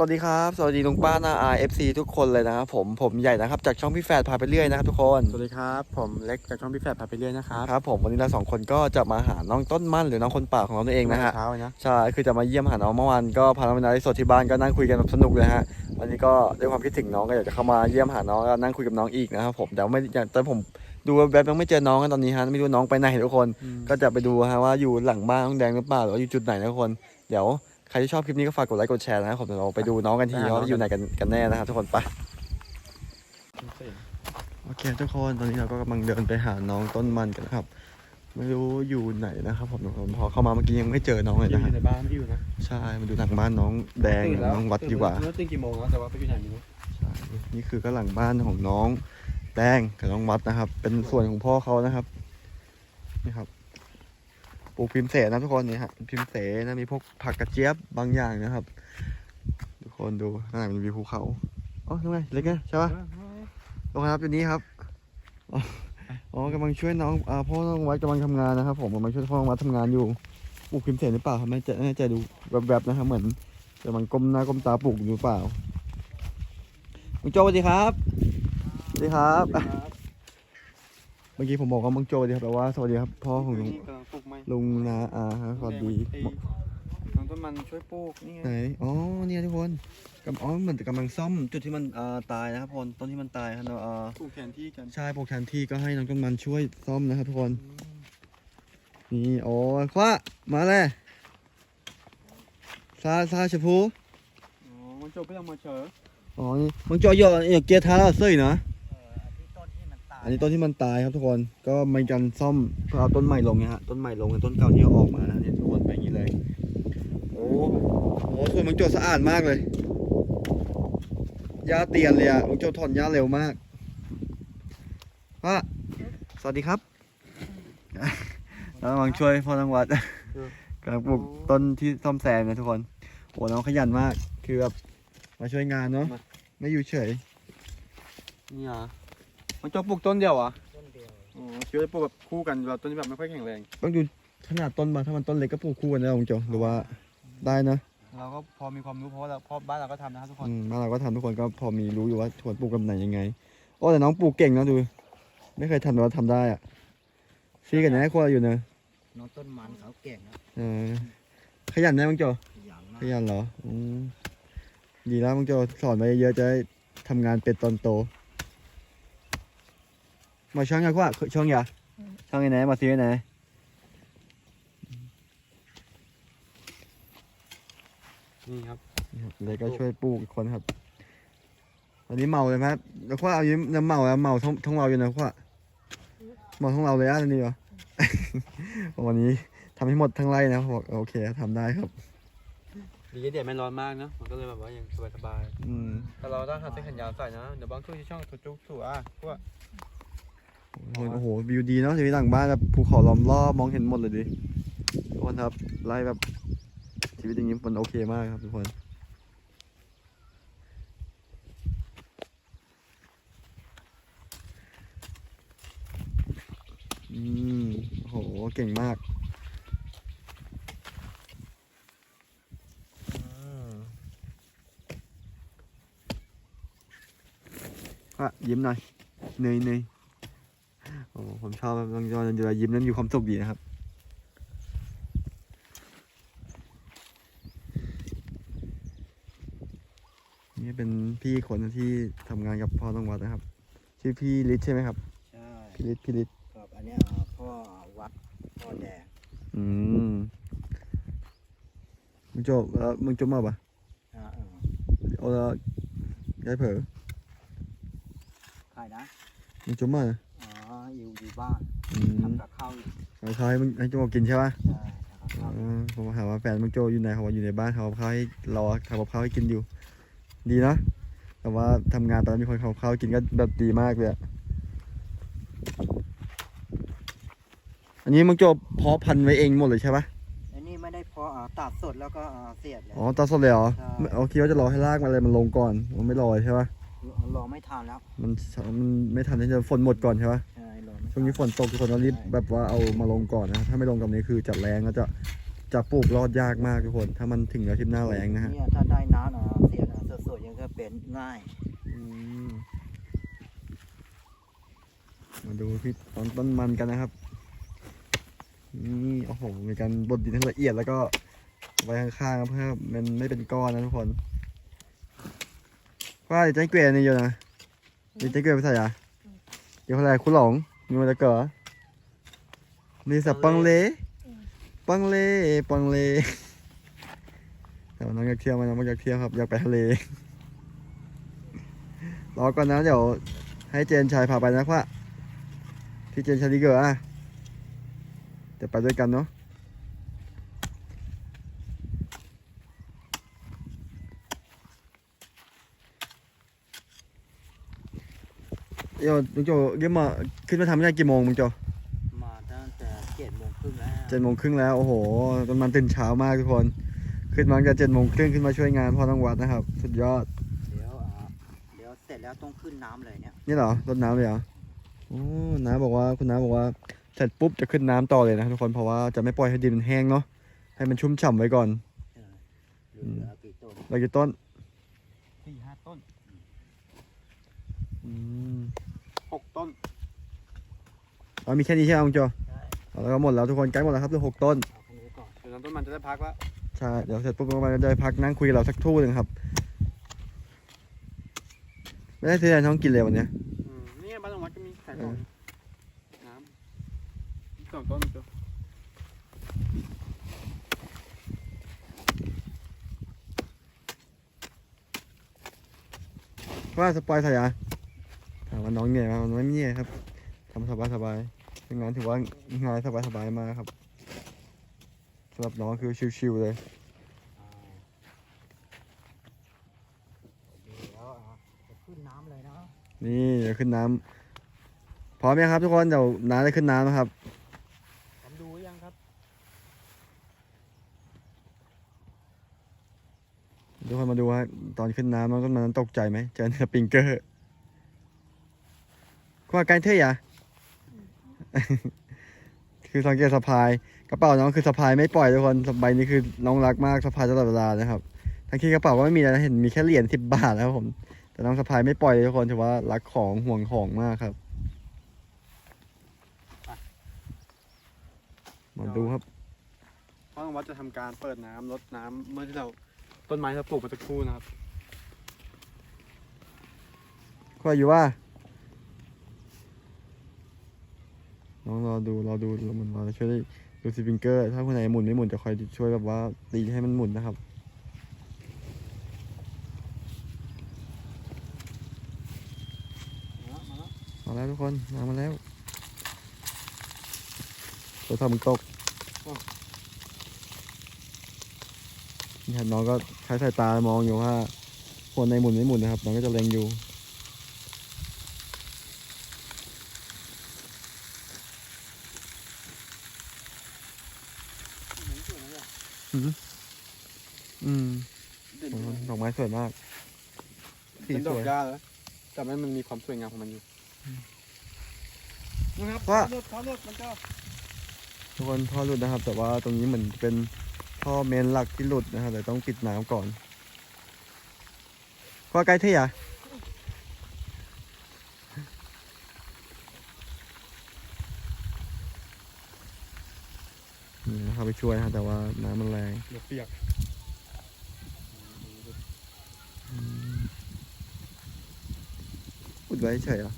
สวัสดีครับ สวัสดีลุงป้านาอาเอฟซีทุกคนเลยนะครับผมผมใหญ่นะครับจากช่องพี่แฝดพาไปเรื่อยนะครับทุกคนสวัสดีครับ ผมเล็กจากช่องพี่แฝดพาไปเรื่อยนะครับครับผมวันนี้เราสองคนก็จะมาหาน้องต้นมั่นหรือน้องคนป่าของเราตัวเองนะฮะเช้าเลยนะใช่คือจะมาเยี่ยมหาน้องเมื่อวานก็พาน้องไปนาไลฟ์สดที่บ้านก็นั่งคุยกันแบบสนุกเลยฮะวันนี้ก็ด้วยความคิดถึงน้องก็อยากจะเข้ามาเยี่ยมหาน้องแล้วนั่งคุยกับน้องอีกนะครับผมแต่ว่าไม่อย่างแต่ผมดูแวบๆยังไม่เจอน้องกันตอนนี้ฮะไม่รู้น้องไปไหนทุกคน ก็จะไปดูฮะว่าอยู่หลังบ้านน้องแดงหรือเปล่าหรือว่าอยู่จุดไหนนะทุกคน เดี๋ยว ใครที่ชอบคลิปนี้ก็ฝากกดไลค์กดแชร์นะครับผมเดี๋ยวเราไปดูน้องกันทีว่าอยู่ไหนกันกันแน่นะครับทุกคนไปโอเคทุกคนตอนนี้เราก็กำลังเดินไปหาน้องต้นมันกันนะครับ ไม่รู้อยู่ไหนนะครับผมทุกคนพอเข้ามาเมื่อกี้ยังไม่เจอน้องเลยอยู่นะฮะในบ้านไม่อยู่นะใช่มาดูหลังบ้านน้องแดงน้องวัดดีกว่าตื่นตื่นกี่โมงแล้วแต่ว่าไปอยู่ไหนไม่รู้ใช่นี่คือก็หลังบ้านของน้องแดงกับน้องวัดนะครับ เป็นส่วนของพ่อเขานะครับนี่ครับ ปลูกพิมพ์เสนนะทุกคนนี่ฮะพิมพ์เสนนะมีพวกผักกระเจี๊ยบบางอย่างนะครับ ทุกคนดูข้างในมันมีภูเขาอ๋อทำไงเล็กไงใช่ปะลงครับอยู่นี้ครับอ๋อกำลังช่วยน้องอ่าพ่อน้องวัดกำลังทำงานนะครับ ผมกำลังช่วยพ่อน้องวัดทำงานอยู่ปลูกพิมพ์เสนหรือเปล่าครับไม่แน่ไม่แน่ใจดูแวบๆนะครับเหมือนกำลังก้มหน้าก้มตาปลูกอยู่หรือเปล่ามึงโจสวัสดีครับสวัสดีครับ มื่อกี้ผมบอกว่ามึงโจสวัสดีครับแปลว่าสวัสดีครับพ่อของลุงกำลังปลูกไม้ลุงนาอาครับสวัสดีไอ้น้องต้นมันช่วยปลูกนี่ไงไหนอ๋อเนี่ยทุกคนกำอ๋อเหมือนกำลังซ่อมจุดที่มันอ่าตายนะครับทุกคนต้นที่มันตายครับเนอะอ่าปลูกแทนที่กันใช่โปรแคนที่ก็ให้น้องต้นมันช่วยซ่อมนะครับทุกคนนี่โอ้ยคว้ามาเลยซาซาชะพูอ๋อมันจบไปแล้วมาเชออ๋อนี่มึงโจอยอย่างเกียร์ท้าเสื้อนะ อันนี้ต้นที่มันตายครับทุกคน ก็มีการซ่อมเพื่อเอาต้นใหม่ลงเนี่ยฮะ ต้นใหม่ลงกับต้นเก่าที่เอาออกมานะเนี่ยทุกคนเป็นอย่างนี้เลย โอ้โหส่วนมังโจสะอาดมากเลยหญ้าเตียนเลยอะมังโจถอนหญ้าเร็วมากว่าสวัสดีครับแล้วกำลังช่วยพ่อทางวัดกำลังปลูกต้นที่ซ่อมแซมนะทุกคน โอ้น้องขยันมาก คือแบบมาช่วยงานเนาะ ไม่อยู่เฉย นี่อะ มันจบปลูกต้นเดียวอะอ๋อคิดว่าจะปลูกแบบคู่กันแบบต้นที่แบบไม่ค่อยแข็งแรง ต้องดูขนาดต้นมาถ้ามันต้นเล็กก็ปลูกคู่กันได้ลุงโจหรือว่าได้นะเราก็พอมีความรู้เพราะว่าเราเพราะบ้านเราก็ทำนะครับทุกคนอืมบ้านเราก็ทำทุกคนก็พอมีรู้อยู่ว่าควรปลูกกับไหนยังไง โอ้แต่น้องปลูกเก่งนะดู ไม่เคยทำแต่ว่าทำได้อะซีกันนะควรอยู่เนอะน้องต้นมันเขาเก่งนะเออขยันนะมังโจ ขยันมาขกยันเหรออืมดีแล้วมังโจสอนมาเยอะๆจะได้ทำงานเป็นตอนโต มาช่องยากว่าช่องยาช่องไหนมาซีไหนนี่ครับเลยก็ช่วยปลูกอีกคนครับตอนนี้เมาเลยไหมแล้วว่าเอายิ้มน้ำเมาแล้วเมาท้องท้องเราอยู่นะว่าเมาท้องเราเลยอะนี่เหรอวันนี้ทำให้หมดทั้งไร่นะบอกโอเคทำได้ครับดีเดียดไม่ร้อนมากเนอะมันก็เลยแบบว่ายังสบายๆอืมแต่เราต้องหาเส้นขนยาวใส่นะเดี๋ยวบางช่วงที่ช่องถูกจุกถูกอะพวก โอ้โหวิวดีเนาะชีวิตหลังบ้านแบบภูเขาล้อมรอบมองเห็นหมดเลยดิทุกคนครับไล่แบบชีวิตอย่างนี้มันโอเคมากครับทุกคนอืมโหเก่งมากอะยิ้มหน่อยเหนื่อยเหนื่อย อ้ผมชอบบางยอนเวลายิ้มนั้นมีความสุขดีนะครับนี่เป็นพี่คนที่ทำงานกับพ่อต้องวัดนะครับ ชื่อพี่ฤทธิ์ใช่ไหมครับใช่พี่ฤทธิ์พี่ฤทธิ์ครับอันเนี้ยอ่าพ่อวัดพ่อแดงอืมมึงโจบเออมึงจบมาปะอ่าเออเอาละยายเผลอใครนะมึงจบมา อ๋ออยู่อยู่บ้านอืมทำกับข้าวอยู่เอาข้าวให้มึงให้โจกินใช่ปะใช่ทำกับข้าวอ๋อผมถามว่าแฟนมึงโจอยู่ไหนเขาบอกอยู่ในบ้านเขาเอาข้าวให้รอทำกับข้าวให้กินอยู่ ดีนะแต่ว่าทำงานตอนนั้นมีคนเขาข้าวให้กินก็แบบดีมากเลยอะอันนี้มึงโจเพาะพันธุ์ไว้เองหมดเลยใช่ปะอันนี้ไม่ได้เพาะอ่าตัดสดแล้วก็อ่าเสียบเลย อ๋อตอนสดเลยเหรอใช่ ไม่เอาคิดว่าจะรอให้รากมันอะไรมันลงก่อนมันไม่รอใช่ปะรอไม่ทันแล้วมันมันไม่ทันที่จะฝนหมดก่อนใช่ปะใช่รอไม่ทั ช่วงนี้ฝนตกทุกคนต้องรีบแบบว่าเอามาลงก่อนนะ ถ้าไม่ลงกับนี้คือจะแรงก็จะจะปลูกรอดยากมากทุกคน ถ้ามันถึงอาทิตย์หน้าแรงนะฮะเนี่ยถ้าได้น้ำอ่าเสียบอ่เป็นง่ายอืมมาดูพี่ตอนต้นมันกันนะครับนี่โอ้โหมีการบดดินให้ละเอียดแล้วก็ไว้ข้างๆเพื่อมันไม่เป็นก้อนนะทุกคน ว่าเดี๋ยวจะให้เกลียนี่อยู่นะเดี๋ยวจะเกลียไปใส่อะเดี๋ยวอะไรคุณหลง มีมาตะเกอนี่สับปังเลปังเลปังเลแต่ว่าน้องอยากเที่ยวไหมน้องไม่อยากเที่ยวครับอยากไปทะเลรอก่อนนะเดี๋ยวให้เจนชายพาไปนะพ่อที่เจนชายดีเกอร์อะจะไปด้วยกันเนาะ ยวลุงโจเยี่ยมมาขึ้นมาทำได้กี่โมงมึงโจมาตั้งแต่เจ็ดโมงครึ่งแล้วเจ็ดโมงครึ่งแล้วโอ้โหต้นมันตื่นเช้ามากทุกคน ขึ้นมาตั้งแต่เจ็ดโมงครึ่งขึ้นมาช่วยงานพ่อต้องวัดนะครับ สุดยอดเดี๋ยวอ่าเดี๋ยวเสร็จแล้วต้องขึ้นน้ำเลยเนี่ยนี่เหรอรดน้ำเลยเหรอโอ้น้าบอกว่าคุณน้าบอกว่าเสร็จปุ๊บจะขึ้นน้ำต่อเลยนะทุกคนเพราะว่าจะไม่ปล่อยให้ดินมันแห้งเนาะให้มันชุ่มฉ่ำไว้ก่อนเหลือกี่ต้นเราจะต้นสี่ห้าต้นอืม หกต้นอ๋อมีแค่นี้ใช่ไหมคุณโจใช่เอาแล้วก็หมดแล้วทุกคนใกล้หมดแล้วครับเหลือหกต้น เอาแค่นี้ก่อนเดี๋ยวนั้นต้นมันจะได้พักแล้วใช่ เดี๋ยวเสร็จปุ๊บเราจะไปพักนั่งคุยกับเราสักทู่หนึ่งครับ ไม่ได้ซื้ออะไรท้องกินเลยวันเนี้ย อืมนี่บ้านตรงวัดก็มีขายขเอองอน้ำสองต้นจ้ะว่าสปอยสายาถาม ว่าน้องเหนื่อยไหมมันไม่เหนื่อยครับทำสบายสบายๆงานถือว่างานสบายสบายๆมากครับสำหรับน้องคือชิวๆเลยอ่าเดี๋ยวอ่าจะขึ้นน้ำเลยนะนี่เดี๋ยวขึ้นน้ำพร้อมยังครับ ทุกคนเดี๋ยวน้าได้ขึ้นน้ำนะครับผมดูยังครับทุกคนมาดูว่าตอนขึ้นน้ำน้องต้นมันตกใจไหมเจอสปริงเกอร์ก ว่าไกลเท่อะคือสังเกตสะพาย กระเป๋าน้องคือสะพายไม่ปล่อยทุกคนสบายนี้คือน้องรักมากสะพายตลอดเวลานะครับ ทั้งที่กระเป๋าก็ไม่มีอะไรนะเห็นมีแค่เหรียญสิบบาทแล้วครับผม แต่น้องสะพายไม่ปล่อยเลยทุกคนถือว่ารักของห่วงของมากครับมาดูครับบ้านตรงวัดจะทำการเปิดน้ำลดน้ำเมื่อที่เราต้นไม้ที่เราปลูกไปสักครู่นะครับก็อยู่ว่า น้องรอดูรอดูรอมันรอช่วยดูสปริงเกอร์ ถ้าคนไหนหมุนไม่หมุนจะคอยช่วยแบบว่าตีให้มันหมุนนะครับมาแล้วมาแล้วมาแล้วทุกคนมามาแล้วตัวทำมันตกนี่ครับน้องก็ใช้สายตามองอยู่ว่าคนในหมุนไม่หมุนนะครับ น้องก็จะเล็งอยู่ อืมเด่นโอ้ด้วยดอกไม้สวยมาก สีเป็นสดอวกย หญ้าแล้วแต่มันมันมีความสวยงามของมันอยู่นะครับว่า รถเขารถมันก็ทุกคนท่อหลุดนะครับ แต่ว่าตรงนี้เหมือนเป็นท่อเมนหลักที่หลุดนะครับแต่ต้องปิดน้ำก่อนก็ใกล้เที่ยนี่นะครับไป ช่วยนะครับแต่ว่าน้ำมันแรงเดี๋ยวเปียกอุดไว้เฉยเหรอ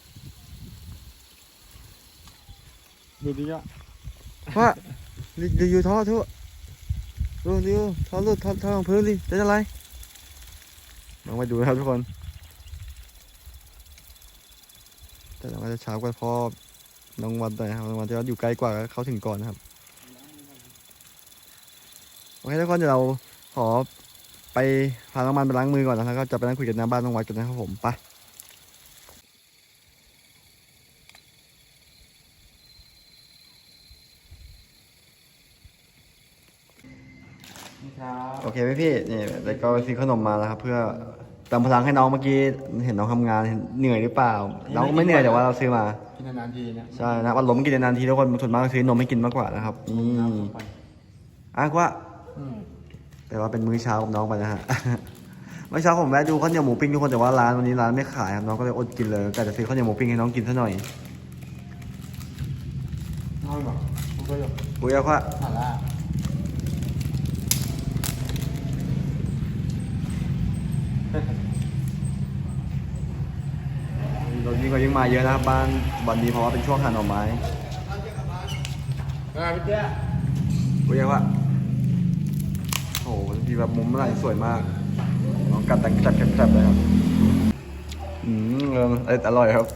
ดูดิอะว่ารีรีวิวท่อทุกดูรีวิวท่อหลุดท่อท่อของพื้นดิเป็นอะไรลองไปดูนะครับทุกคน แต่เราจะเช้ากว่าพ่อน้องวันหน่อยครับน้องวันที่ว่าอยู่ใกล้กว่าก็เข้าถึงก่อนนะครับ โอเคทุกคนเดี๋ยวเราขอไปพาน้องมันไปล้างมือก่อนนะครับก็จะไปนั่งคุยกันหน้าบ้านน้องวัดกันนะครับผมไปโอเคพี่พี่ๆนี่แล้วก็ซื้อขนมมาแล้วครับ เพื่อเติมพลังให้น้องเมื่อกี้เห็นน้องทำงานเห็นเหนื่อยหรือเปล่าน้องไม่เหนื่อยแต่ว่าเราซื้อมากินนานๆทีนะใช่นะครับอารมณ์กินนานๆทีทุกคนส่วนมากก็ซื้อนมให้กินมากกว่านะครับนี่น้ำลงไปอะว่าอืม แต่ว่าเป็นมื้อเช้ากับน้องไปนะฮะ เมื่อเช้าผมแวะดูข้าวเหนียวหมูปิ้งทุกคนแต่ว่าร้านวันนี้ร้านไม่ขายครับน้องก็เลยอดกินเลยกะจะซื้อข้าวเหนียวหมูปิ้งให้น้องกินซะหน่อยน้อยแบบผมก็อยากปุ้ยเอาว่าหาล่ารถนี้ก็ยิ่งมาเยอะนะครับบ้านวันนี้เพราะว่าเป็นช่วงหั่นหน่อไม้ไงพี่เจ้ปุ้ยเอาว่าโอ้โหดีแบบมุมอะไรสวยมากน้องกัดแต่งจัดจัดเลยครับ อืมเออเอยอร่อยครับ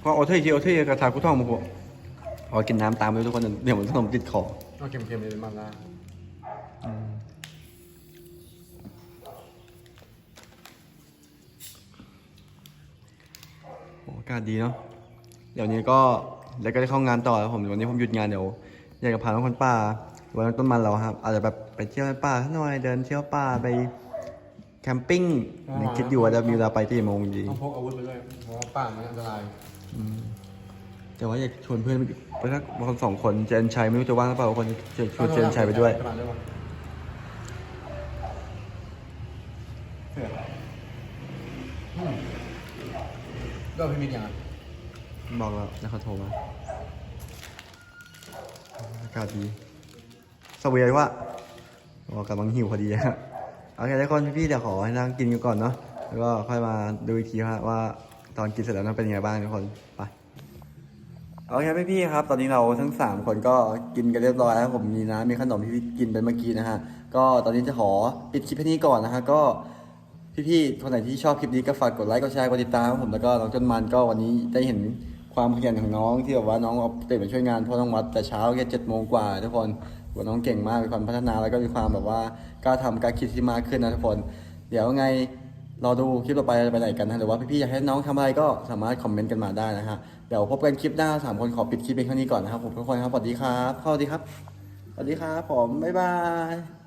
เพราะโอเทคีโอเทกระทากุท่องมาพวกพอกินน้ำตามไปด้วยทุกคนเดี๋ยวมันขนมติดคอเอาเค็มๆเลยมันละโอ้อากาศดีเนาะ เดี๋ยวนี้ก็เดี๋ยวก็ได้เข้างานต่อแล้วผมวันนี้ผมหยุดงานเดี๋ยวอยากจะพาน้องคนป่า หรือว่าน้องต้นมันเราครับ อาจจะแบบไปเที่ยวในป่าสักหน่อยเดินเที่ยวป่าไปแคมปิ้งยังคิดอยู่ว่าจะมีเวลาไปที่โมงดีต้องพกอาวุธไปด้วยเพราะว่าป่ามันอันตรายแต่ว่าอยากชวนเพื่อนไปอีกไปสักคนสองคนเจนชัยไม่รู้จะว่างหรือเปล่าคนจะชวนเจนชัยไปด้วยเสืออืมก็พี่มินอย่างอะบอกแล้วนะเขาโทรมาอากาศดี สวีว่าบอกกำลังหิวพอดีครับโอเคทุกคนพี่เดี๋ยวขอให้นั่งกินกันก่อนเนาะแล้วก็ค่อยมาดูอีกทีว่าว่าตอนกินเสร็จแล้วนั้นเป็นยังไงบ้างทุกคนไปโอเคพี่ๆครับ ตอนนี้เราทั้งสามคนก็กินกันเรียบร้อยแล้วผมมีน้ำมีขนมที่พี่กินไปเมื่อกี้นะฮะก็ตอนนี้จะขอปิดคลิปนี้ก่อนนะฮะก็พี่ๆคนไหนที่ชอบคลิปนี้ก็ฝากกดไลค์กดแชร์กดติดตามผมแล้วก็น้องจนมันก็วันนี้ได้เห็นความขยันของน้องที่แบบว่าน้องเอาเตะมาช่วยงานพ่อน้องวัดแต่เช้าแค่เจ็ดโมงกว่าทุกคน ว่าน้องเก่งมากมีความพัฒนาแล้วก็มีความแบบว่ากล้าทำกล้าคิดที่มากขึ้นนะทุกคน เดี๋ยวไงรอดูคลิปต่อไปจะไปไหนกันนะหรือว่าพี่ๆอยากให้น้องทำอะไรก็สามารถคอมเมนต์กันมาได้นะฮะเดี๋ยวพบกันคลิปหน้าสามคนขอปิดคลิปเป็นแค่นี้ก่อนนะครับผมทุกคนครับสวัสดีครับสวัสดีครับสวัสดีครับผมบ๊ายบาย